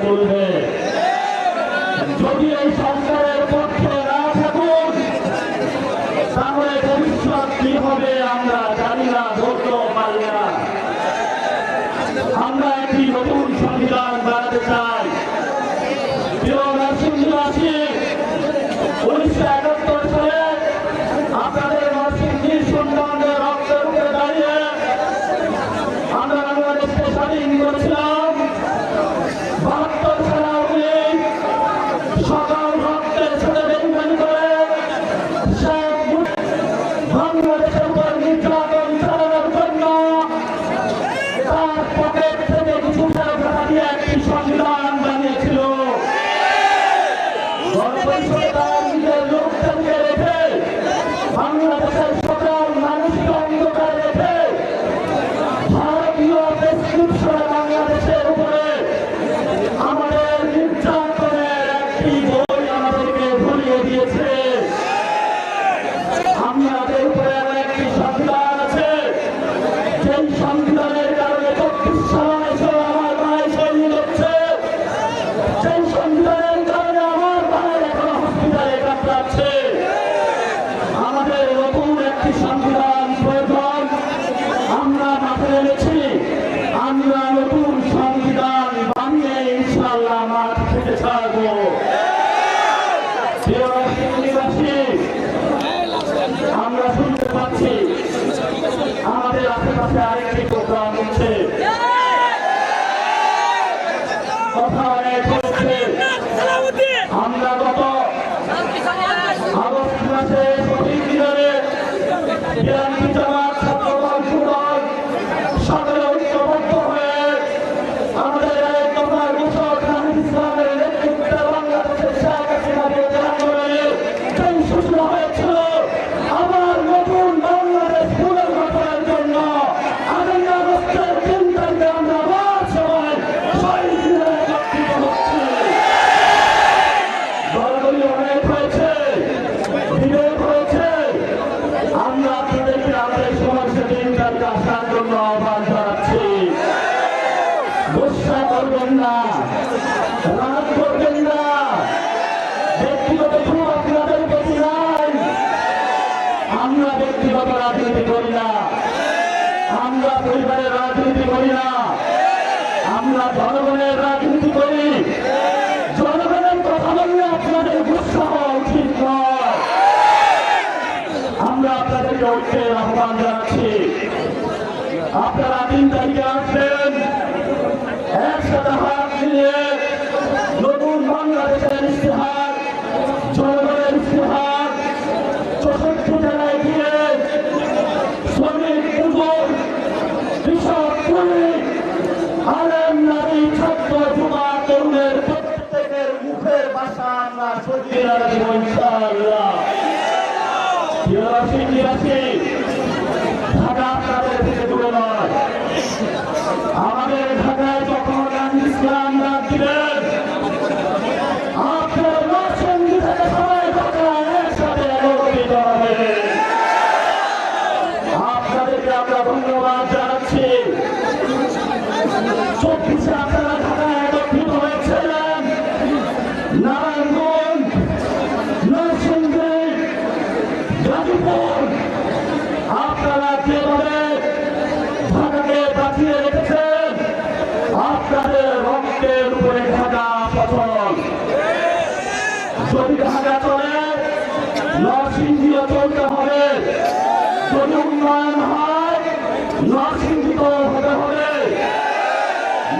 বলবে সদা আমরা গত আগস্ট মাসে সঠিক আপনারা তিন তারিখে আসবেন। একসাথে হাত মিলিয়ে নতুন বাংলাদেশের ইস্তেহার জনগণের ইস্তেহার চৌষট্টি জেলায় গিয়ে শ্রমিক কৃষক, শ্রমিক, আলেম, নারী, ছাত্র যুবা তরুণের প্রত্যেকের মুখের ভাষা আমরা সত্যি রাখব ইনশাআল্লাহ। নয়। আমাদের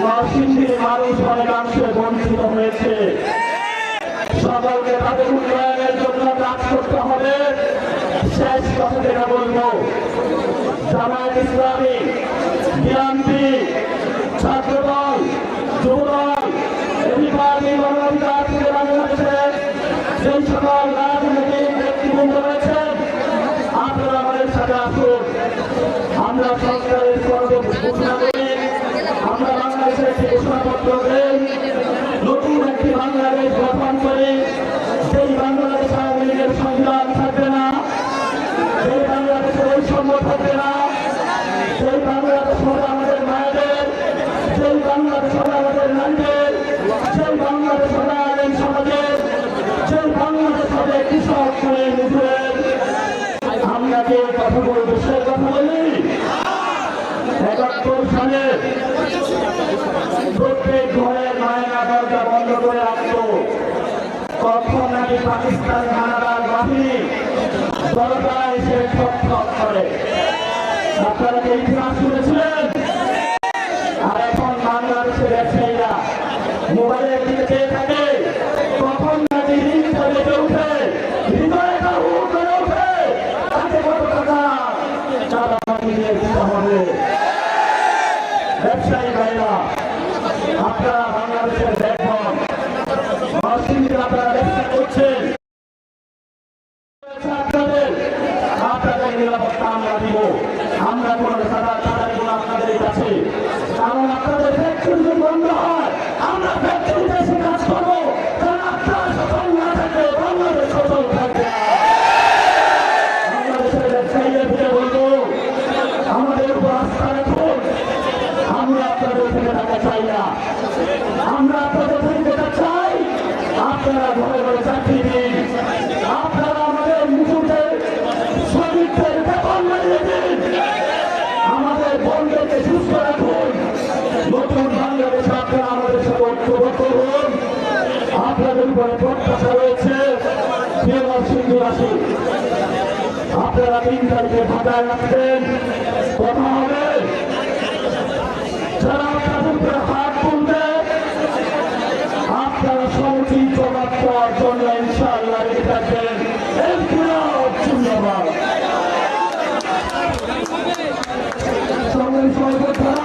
নরসিংদীর মানুষ অনেকাংশে বঞ্চিত হয়েছে। সকলকে তাদের উন্নয়নের জন্য কাজ করতে হবে। শেষ কথা যেটা বলব। জামায়াত ইসলামী, বিএনপি, ছাত্রদল, যুবদল, এদিকে মানবাধিকার থেকে বাংলাদেশে যেই সকল রাজনৈতিক ব্যক্তিবৃন্দ রয়েছেন আপনারা আমাদের সাথে আসুন আমরা সরকারের স্বর্গ ঘোষণা করি আমরা বাংলাদেশের একটি ঘোষণাপত্র দেই নতুন একটি বাংলাদেশ গঠন করি সেই বাংলাদেশ আওয়ামী লীগের সংবিধান থাকবে না সেই বাংলাদেশে বৈষম্য থাকবে না সেই বাংলাদেশ হবে আমাদের মায়েদের সেই বাংলাদেশ হবে আমাদের নারীদের সেই বাংলাদেশ হবে আইন সমাজের সেই বাংলাদেশ হবে কৃষক করে নিজের আমরা যে কথা বলি দেশের কথা বলি একাত্তর সালে প্রত্যেক ঘরের মায়েরা দরজা বন্ধ করে রাখতো কখন নাকি পাকিস্তান কানাডার বাহিনী দরজা এসে ঠক ঠক করে। আপনারা কি ইতিহাস শুনেছিলেন? আর এখন বাংলাদেশের ব্যবসায়ীরা মোবাইলের দিকে চেয়ে থাকে করে উঠে দিতে হবে। ব্যবসায়ী ভাইরা আপনারা বাংলাদেশের ব্যাকবন আপনারা ব্যবসা করছেন আপনাদের আপনাদের নিরাপত্তা আমরা দিব আমরা কোন সাদা টাকা দিব না আপনাদের কাছে কারণ আপনাদের ফ্যাক্টরি যদি বন্ধ হয় আমরা ফ্যাক্টরিতে এসে কাজ করব কারণ আপনার সচল না থাকলে বাংলাদেশ সচল থাকবে না বাংলাদেশের ব্যবসায়ীদের ফিরে বলব আমাদের উপর আস্থা রাখুন আমরা আপনাদের থেকে টাকা চাই না আমরা আপনাদের থেকে যেটা চাই আপনারা ঘরে ঘরে চাকরি দিন আপনারা আমাদের মুখে শ্রমিকদের বেতন বাড়িয়ে দিন আমাদের বন্ধকে সুস্থ রাখুন নতুন বাংলাদেশ আপনারা আমাদের সাথে ঐক্যবদ্ধ করুন আপনাদের উপরে প্রত্যাশা রয়েছে সিন্ধুরাশি আপনারা তিন তারিখে ঢাকায় আসবেন। কথা হবে। যারা উপরে হাত তুলবে, আপনারা সমিতি জবাব দেওয়ার জন্য ইনশাআল্লাহ থাকবেন ইনকিলাব জিন্দাবাদ সবাই সর্বদা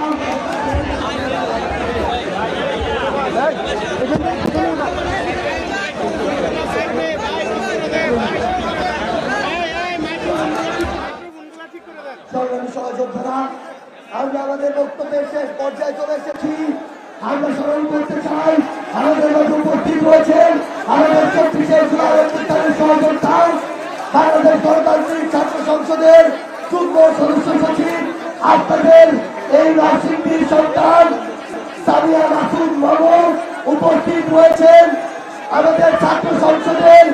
সংগ্রামী সহযোদ্ধারা আমরা আমাদের বক্তব্যের শেষ পর্যায়ে চলে এসেছি আমরা স্মরণ করতে চাই আমাদের মধ্যে উপস্থিত রয়েছেন আমাদের চব্বিশে জুলাই অভ্যুত্থানের সহযোদ্ধা বাংলাদেশ গণতান্ত্রিক ছাত্র সংসদের যুগ্ম সদস্য সচিব আপনাদের এই নরসিংদীর সন্তান সামিয়া মাসুদ মামুন উপস্থিত রয়েছেন আমাদের ছাত্র সংসদের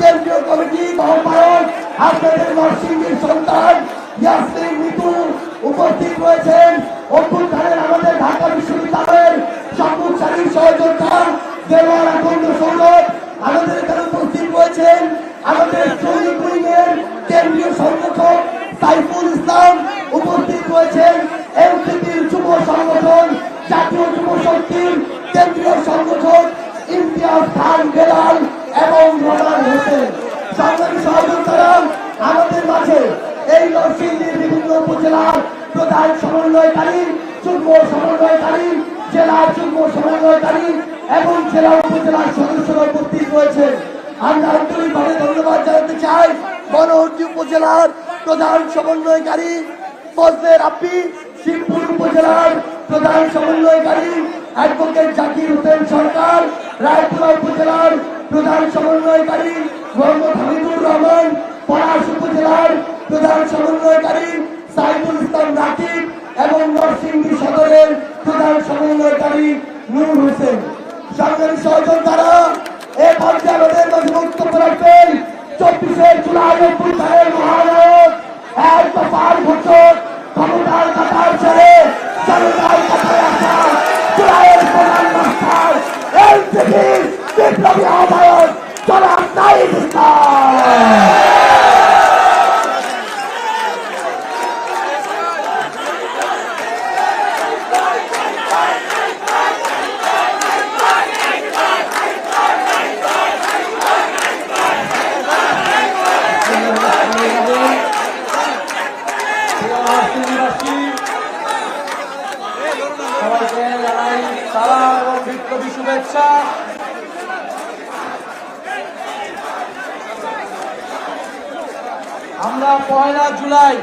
কেন্দ্রীয় কমিটি আহ্বায়ক আপনাদের নরসিংদীর সন্তান ইয়াসমিন মিতু উপস্থিত রয়েছেন অভ্যুত্থানের আমাদের ঢাকা বিশ্ববিদ্যালয়ের সম্মুখসারী সহযোদ্ধা দেওয়ার আকন্দ সৌরভ আমাদের এখানে উপস্থিত রয়েছেন আমাদের শ্রমিক উইংয়ের কেন্দ্রীয় সংগঠক সাইফুল ইসলাম উপস্থিত রয়েছেন। এনসিপির যুব সংগঠন, জাতীয় যুব শক্তির কেন্দ্রীয় সংগঠক ইমতিয়াজ খান বেলাল এবং রমান হোসেন। সংগ্রামী সহযোদ্ধারা আমাদের মাঝে এই নরসিংদীর বিভিন্ন উপজেলার প্রধান সমন্বয়কারী, যুগ্ম সমন্বয়কারী, জেলা যুগ্ম সমন্বয়কারী এবং জেলা, উপজেলার সদস্যরা উপস্থিত রয়েছেন। আমরা আন্তরিকভাবে ধন্যবাদ জানাতে চাই বনহট্টি উপজেলার প্রধান সমন্বয়কারী ফজলের আপি শিবপুর উপজেলার প্রধান সমন্বয়কারী অ্যাডভোকেট জাকির হোসেন সরকার, রায়পুরা উপজেলার প্রধান সমন্বয়কারী মোহাম্মদ হামিদুর রহমান, পলাশ উপজেলার প্রধান সমন্বয়কারী সাইফুল ইসলাম রাকিব এবং নরসিংদী সদরের প্রধান সমন্বয়কারী নূর হোসেন। সরকারি সহযোগ দ্বারা এ পর্যায়ে আমাদের কাছে বক্তব্য রাখবেন। চব্বিশে জুলাই অভ্যুত্থানের মহানায়ক, এক দফার ঘোষক ক্ষমতার কাতার ছেড়ে জনতার কাতারে আসা জুলাইয়ের প্রধান মাস্টার এলপিপির বিপ্লবী আহ্বায়ক জনাব নাইব ইসলাম। পয়লা জুলাই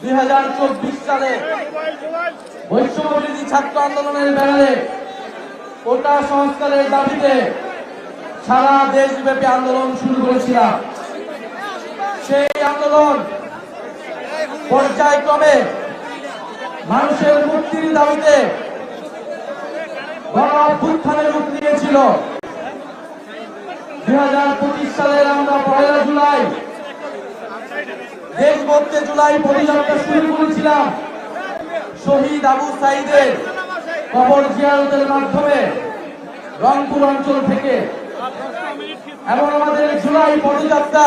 দুই হাজার চব্বিশ সালে বৈষম্যবিরোধী ছাত্র আন্দোলনের ব্যানারে কোটা সংস্কারের দাবিতে সারা দেশব্যাপী আন্দোলন শুরু করেছিলাম। সেই আন্দোলন পর্যায়ক্রমে মানুষের মুক্তির দাবিতে গণ অভ্যুত্থানের রূপ নিয়েছিল। দুই হাজার পঁচিশ সালের আমরা পয়লা জুলাই দেশ বলতে জুলাই পরিযাত্রা শুরু করেছিলাম। শহীদ আবু সাইদের কবর জিয়ারতের মাধ্যমে রংপুর অঞ্চল থেকে। এবং আমাদের জুলাই পদযাত্রা,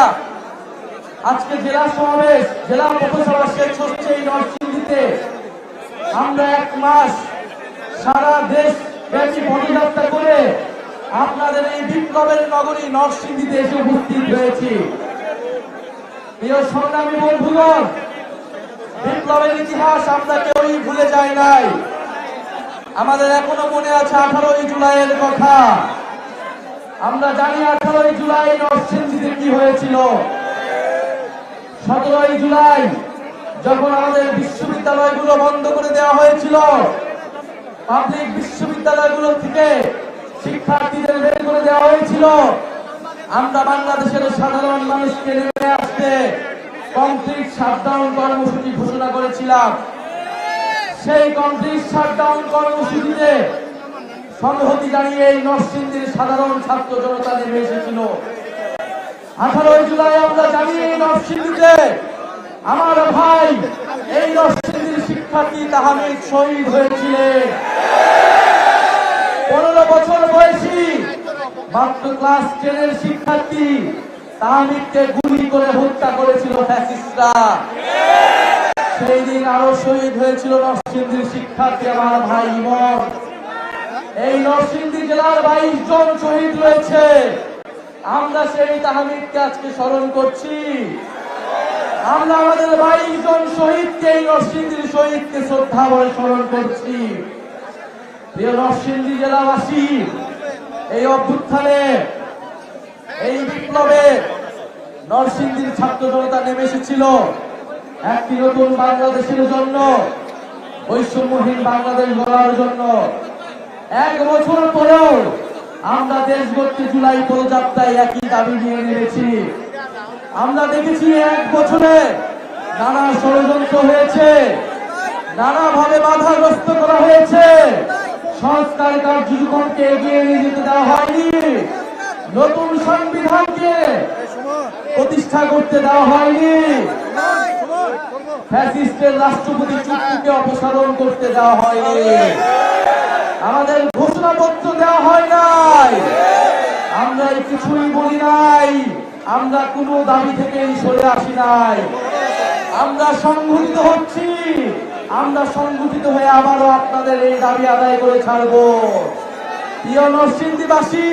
আজকে জেলা সমাবেশ, জেলা পথসভা শেষ হচ্ছে এই নরসিংদীতে। আমরা এক মাস সারা দেশ ব্যাপী পদযাত্রা করে আপনাদের এই বিপ্লবের নগরী নরসিংদীতে এসে উপস্থিত হয়েছি। প্রিয় সংগ্রামী বন্ধুগণ, বিপ্লবের ইতিহাস আমরা কেউই ভুলে যাই নাই। আমাদের এখনও মনে আছে আঠারোই জুলাইয়ের কথা। আমরা জানি আঠারোই জুলাই নরসিংদীতে কি হয়েছিল। সতেরোই জুলাই যখন আমাদের বিশ্ববিদ্যালয়গুলো বন্ধ করে দেওয়া হয়েছিল, পাবলিক বিশ্ববিদ্যালয়গুলো থেকে শিক্ষার্থীদের বের করে দেওয়া হয়েছিল। আমরা বাংলাদেশের সাধারণ মানুষকে নেমে আসতে কমপ্লিট শাটডাউন কর্মসূচি ঘোষণা করেছিলাম। সেই কমপ্লিট শাটডাউন কর্মসূচিতে সংহতি জানিয়ে এই নরসিংদীর সাধারণ ছাত্র জনতা নেমে এসেছিল। আঠারোই জুলাই আমরা জানি এই নরসিংদীতে আমার ভাই, এই নরসিংদীর শিক্ষার্থী তাহামিদ শহীদ হয়েছিলেন। পনেরো বছর বয়সী মাত্র ক্লাস টেনের শিক্ষার্থী তাহামিদকে গুলি করে হত্যা করেছিল ফ্যাসিস্টরা সেই দিন আরও শহীদ হয়েছিল নরসিংদীর শিক্ষার্থী আমার ভাই ইমন। এই নরসিংদী জেলার বাইশ জন শহীদ রয়েছে। আমরা সেই তাহামিদকে আজকে স্মরণ করছি। আমরা আমাদের বাইশ জন শহীদকে এই নরসিংদীর শহীদকে শ্রদ্ধা বলে স্মরণ করছি। প্রিয় নরসিংদী জেলাবাসী এই অভ্যুত্থানে, এই বিপ্লবে নরসিংদীর ছাত্র জনতা নেমে এসেছিল। একটি নতুন বাংলাদেশের জন্য, বৈষম্যহীন বাংলাদেশ গড়ার জন্য। এক বছর পরেও আমরা দেশ গড়তে জুলাই পদযাত্রায় একই দাবি নিয়ে নেমেছি। আমরা দেখেছি এক বছরে নানা ষড়যন্ত্র হয়েছে, নানাভাবে বাধাগ্রস্ত করা হয়েছে। সংস্কার কার্যক্রমকে এগিয়ে নিয়ে যেতে দেওয়া হয়নি। নতুন সংবিধানকে প্রতিষ্ঠা করতে দেওয়া হয়নি। ফ্যাসিস্টের রাষ্ট্রপতি চুক্তিকে অপসারণ করতে দেওয়া হয়নি। আমাদের ঘোষণাপত্র দেওয়া হয় নাই। আমরা কিছুই বলি নাই। আমরা কোনো দাবি থেকে সরে আসি নাই। আমরা সংঘটিত হচ্ছি। আমরা সংগঠিত হয়ে আবারও আপনাদের এই দাবি আদায় করে ছাড়বো। প্রিয় নরসিংদীবাসী,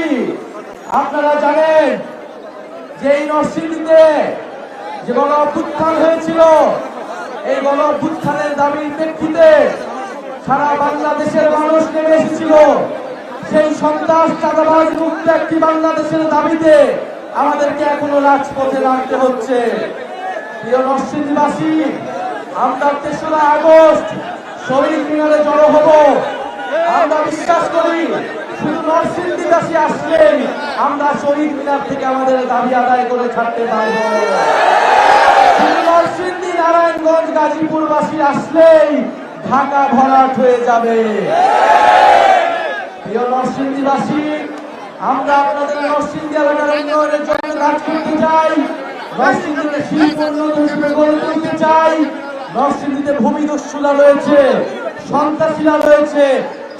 আপনারা জানেন যে এই নরসিংদীতে যে গণ অভ্যুত্থান হয়েছিল, এই গণ অভ্যুত্থানের দাবির প্রেক্ষিতে সারা বাংলাদেশের মানুষ নেমে এসেছিল। সেই সন্ত্রাস চাঁদাবাজ মুক্ত একটি বাংলাদেশের দাবিতে আমাদেরকে এখনও রাজপথে নামতে হচ্ছে। প্রিয় নরসিংদীবাসী আমরা তেসরা আগস্ট শহীদ মিনারে জড়ো হব। আমরা বিশ্বাস করি শুধু নরসিংদীবাসী আসলেই আমরা শহীদ মিনার থেকে আমাদের দাবি আদায় করে ছাড়তে পারব। নরসিংদী, নারায়ণগঞ্জ, গাজীপুরবাসী আসলেই ঢাকা ভরাট হয়ে যাবে। প্রিয় নরসিংদীবাসী, আমরা আপনাদের নরসিংদী এলাকার উন্নয়নের জন্য কাজ করতে চাই। নরসিংদীতে শিল্প উন্নত হিসেবে গড়ে তুলতে চাই। নরসিংদীতে ভূমিদস্যুরা রয়েছে, সন্ত্রাসীরা রয়েছে,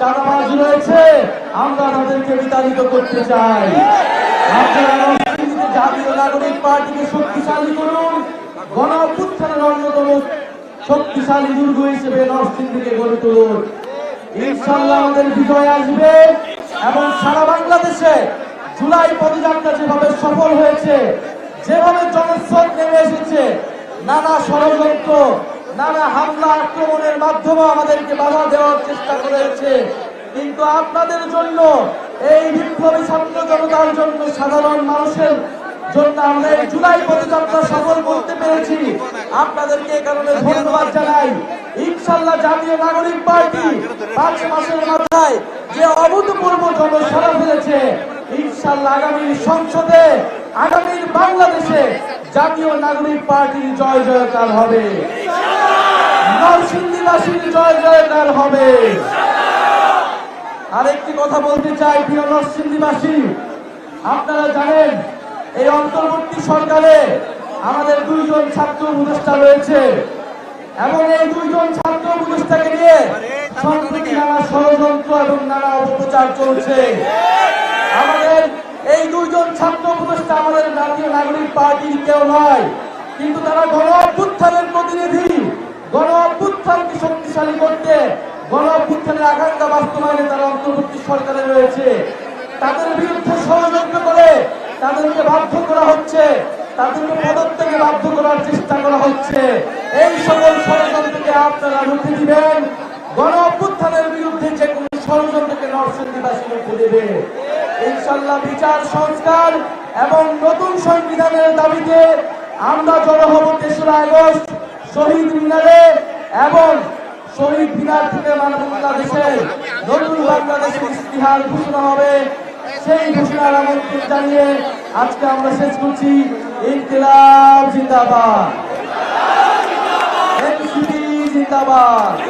চাঁদাবাজ রয়েছে। আমরা তাদেরকে বিতাড়িত করতে চাই। জাতীয় নাগরিক পার্টিকে শক্তিশালী করুন। গণ অন্যতম শক্তিশালী দুর্গ হিসেবে নরসিংদীকে গড়ে তুলুন। ইনশাল্লাহ আমাদের বিজয় আসবে এবং সারা বাংলাদেশে জুলাই পদযাত্রা যেভাবে সফল হয়েছে, যেভাবে জনস্রোত নেমে এসেছে, নানা ষড়যন্ত্র নানা হামলা আক্রমণের মাধ্যমে আমাদেরকে বাধা দেওয়ার চেষ্টা করেছে। কিন্তু আপনাদের জন্য এই বিপ্লবী ছাত্র জনতার জন্য সাধারণ মানুষের জন্য আমরা এই জুলাই পদযাত্রা সফল করতে পেরেছি। আপনাদেরকে এ কারণে ধন্যবাদ জানাই। ইনশাল্লাহ জাতীয় নাগরিক পার্টি পাঁচ মাসের মাথায় যে অভূতপূর্ব জনসাড়া ফেলেছে ইনশাল্লাহ আগামী সংসদে আগামীর বাংলাদেশে জাতীয় নাগরিক পার্টির জয় জয়কার হবে। নরসিংদীবাসীর জয় জয়কার হবে। আরেকটি কথা বলতে চাই, প্রিয় নরসিংদীবাসী। আপনারা জানেন, এই অন্তর্বর্তী সরকারে আমাদের দুইজন ছাত্র উপদেষ্টা রয়েছে এবং এই দুইজন ছাত্র উপদেষ্টাকে নিয়ে সম্প্রতি নানা ষড়যন্ত্র এবং নানা অপপ্রচার চলছে। আমাদের এই দুইজন ছাত্র উপদেষ্টা আমাদের জাতীয় নাগরিক পার্টির কেউ নয়। কিন্তু তারা গণ অভ্যুত্থানের প্রতিনিধি। গণ অভ্যুত্থানকে শক্তিশালী করতে? গণ অভ্যুত্থানের আকাঙ্ক্ষা বাস্তবায়নে তারা অন্তর্বর্তী সরকারে রয়েছে। তাদের বিরুদ্ধে ষড়যন্ত্র করে তাদেরকে বাধ্য করা হচ্ছে। তাদেরকে পদত্যাগে বাধ্য করার চেষ্টা করা হচ্ছে। এই সকল ষড়যন্ত্রকে আপনারা রুখে দিবেন। গণ অভ্যুত্থানের বিরুদ্ধে যে কোনো ষড়যন্ত্রকে নরসিংদীবাসী রুখে দেবে। ইনশাল্লাহ বিচার সংস্কার এবং নতুন সংবিধানের দাবিতে আমরা জড়ো হব তেসরা আগস্ট শহীদ মিনারে এবং শহীদ মিনার থেকে বাংলাদেশের নতুন বাংলাদেশের ইতিহাস ঘোষণা হবে। সেই ঘোষণার আমন্ত্রণ জানিয়ে আজকে আমরা শেষ করছি। ইনকিলাব জিন্দাবাদ। জিন্দাবাদ।